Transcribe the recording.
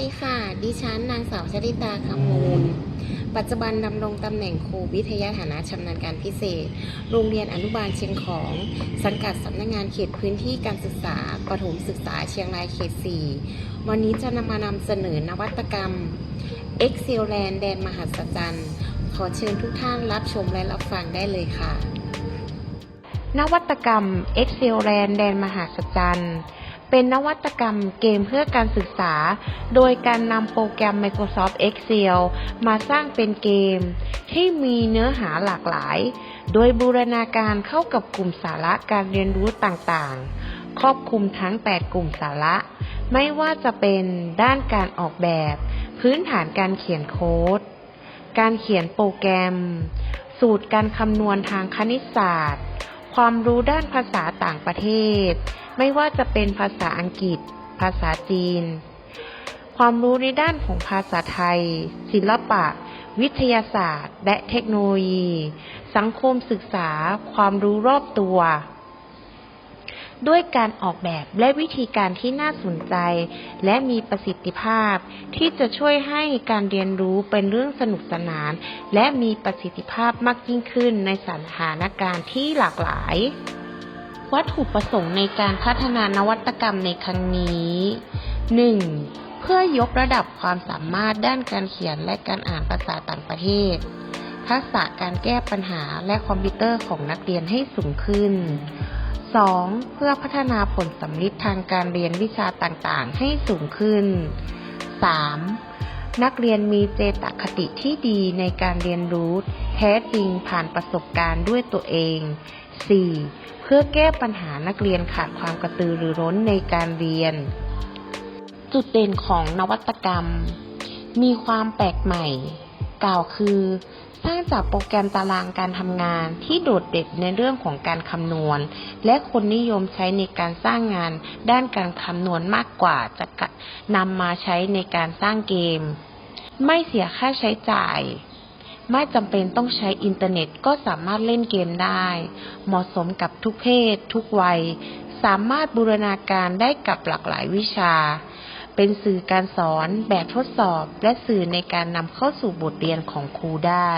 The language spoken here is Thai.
ดีค่ะ ดิฉันนางสาวชลิตาคำมูล ปัจจุบันดำรงตำแหน่งครูวิทยาฐานะชำนาญการพิเศษ โรงเรียนอนุบาลเชียงของ สังกัดสำนักงานเขตพื้นที่การศึกษาประถมศึกษาเชียงรายเขต 4 วันนี้จะนำมานำเสนอนวัตกรรม e x c e l l a n d แดนมหัศจรรย์ ขอเชิญทุกท่านรับชมและรับฟังได้เลยค่ะ นวัตกรรม Excel Land แดนมหาศจรรย์ เป็นนวัตกรรมเกมเพื่อการศึกษา โดยการนำโปรแกรม Microsoft Excel มาสร้างเป็นเกม ที่มีเนื้อหาหลากหลาย โดยบูรณาการเข้ากับกลุ่มสาระการเรียนรู้ต่างๆ ครอบคลุมทั้ง 8 กลุ่มสาระ ไม่ว่าจะเป็นด้านการออกแบบ พื้นฐานการเขียนโค้ด การเขียนโปรแกรม สูตรการคำนวณทางคณิตศาสตร์ ความรู้ด้านภาษาต่างประเทศ ไม่ว่าจะเป็นภาษาอังกฤษ ภาษาจีน ความรู้ในด้านของภาษาไทย ศิลปะ วิทยาศาสตร์ และเทคโนโลยี สังคมศึกษา ความรู้รอบตัว ด้วยการออกแบบและวิธีการที่น่าสนใจ และมีประสิทธิภาพ ที่จะช่วยให้การเรียนรู้เป็นเรื่องสนุกสนาน และมีประสิทธิภาพมากยิ่งขึ้นในสถานการณ์ที่หลากหลาย วัตถุประสงค์ในการพัฒนานวัตกรรมในครั้งนี้ 1. เพื่อยกระดับความสามารถด้านการเขียนและการอ่านภาษาต่างประเทศ ทักษะการแก้ปัญหาและคอมพิวเตอร์ของนักเรียนให้สูงขึ้น 2. เพื่อพัฒนาผลสำลิดทางการเรียนวิชาต่างๆ ให้สูงขึ้น 3. นักเรียนมีเจตคติที่ดีในการเรียนรู้ แท้จริงผ่านประสบการณ์ด้วยตัวเอง 4. เพื่อแก้ปัญหานักเรียนขาดความกระตือรือร้นในการเรียน จุดเด่นของนวัตกรรม มีความแปลกใหม่ กล่าวคือ สร้างจากโปรแกรมตารางการทำงานที่โดดเด่นในเรื่องของการคำนวณ และคนนิยมใช้ในการสร้างงานด้านการคำนวณมากกว่าจะนำมาใช้ในการสร้างเกม ไม่เสียค่าใช้จ่าย ไม่จำเป็นต้องใช้อินเทอร์เน็ตก็สามารถเล่นเกมได้ เหมาะสมกับทุกเพศ ทุกวัย สามารถบูรณาการได้กับหลากหลายวิชา เป็นสื่อการสอนแบบทดสอบและสื่อในการนำเข้าสู่บทเรียนของครูได้